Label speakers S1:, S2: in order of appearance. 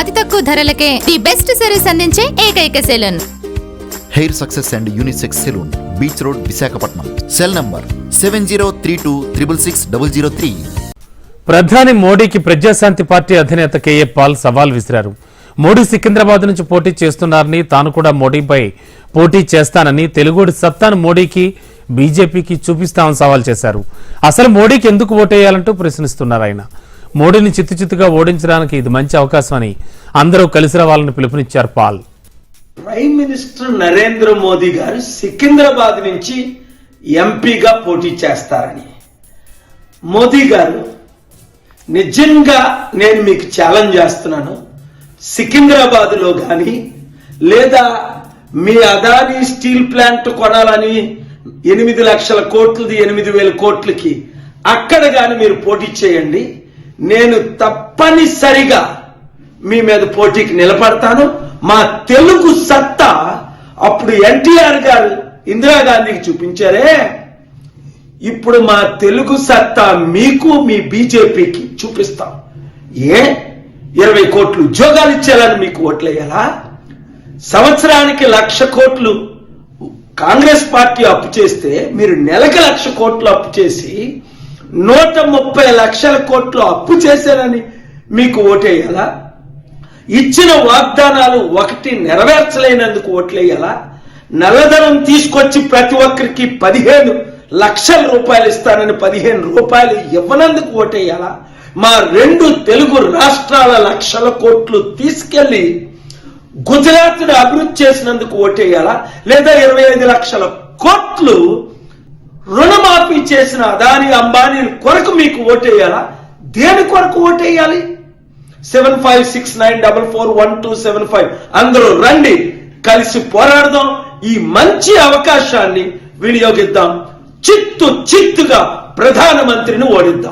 S1: అతి తక్కువ ధరలకే ది బెస్ట్ సర్వీస్ అందించే ఏకైక salon.
S2: Hair success and unisex salon beach road Visakhapatnam. Cell number seven zero three two triple six double zero three.
S3: ప్రధాని మోడీకి Praja Shanti party అధినేత కేఏ పాల్ సవాల్ విసిరారు. మోడీ సికింద్రాబాద్ నుంచి పోటీ చేస్తున్నారని తాను కూడా మోడీపై పోటీ చేస్తానని తెలుగుడి సత్తాను మోడీకి బీజేపీకి చూపిస్తామని సవాల్ చేశారు. అసలు మోడీకి ఎందుకు ఓటేయాలంటూ ప్రశ్నిస్తున్నారు ఆయన. మోడీని చిత్తు చిత్తుగా ఓడించడానికి ఇది మంచి అవకాశం అని అందరూ కలిసి రావాలని పిలుపునిచ్చారు పాల్.
S4: ప్రైమ్ మినిస్టర్ నరేంద్ర మోదీ గారు సికింద్రాబాద్ నుంచి ఎంపీగా పోటీ చేస్తారని. మోదీ గారు నిజంగా నేను మీకు ఛాలెంజ్ చేస్తున్నాను. సికింద్రాబాద్లో కానీ లేదా మీ అదాని స్టీల్ ప్లాంట్ కొనాలని ఎనిమిది లక్షల కోట్లది ఎనిమిది వేల కోట్లకి అక్కడ కానీ మీరు పోటీ చేయండి. నేను తప్పనిసరిగా మీ మీద పోటీకి నిలబడతాను. మా తెలుగు సత్తా అప్పుడు ఎన్టీఆర్ గారు ఇందిరాగాంధీకి చూపించారే. ఇప్పుడు మా తెలుగు సత్తా మీకు మీ బీజేపీకి చూపిస్తాం. ఏ? ఇరవై కోట్లు ఉద్యోగాలు ఇచ్చేయాలని మీకు ఓట్లేయాలా సంవత్సరానికి లక్ష కోట్లు కాంగ్రెస్ పార్టీ అప్పు చేస్తే మీరు నెలకి లక్ష కోట్లు అప్పు చేసి నూట ముప్పై లక్షల కోట్లు అప్పు చేశారని మీకు ఓటేయాలా? ఇచ్చిన వాగ్దానాలు ఒకటి నెరవేర్చలేనందుకు ఓట్లేయాలా? నల్లధనం తీసుకొచ్చి ప్రతి ఒక్కరికి పదిహేను లక్షల రూపాయలు ఇస్తానని పదిహేను రూపాయలు ఇవ్వనందుకు ఓటేయాలా? మా రెండు తెలుగు రాష్ట్రాల లక్షల కోట్లు తీసుకెళ్ళి గుజరాత్ను అభివృద్ధి చేసినందుకు ఓటేయాలా? లేదా ఇరవై ఐదు లక్షల కోట్లు రుణమాఫీ చేసిన అదాని అంబానీ కొరకు మీకు ఓటేయాలా? దేని కొరకు ఓటేయాలి? Seven five six nine double four one two seven five అందరూ రండి కలిసి పోరాడదాం. ఈ మంచి అవకాశాన్ని వినియోగిద్దాం. చిత్తు చిత్తుగా ప్రధానమంత్రిని ఓడిద్దాం.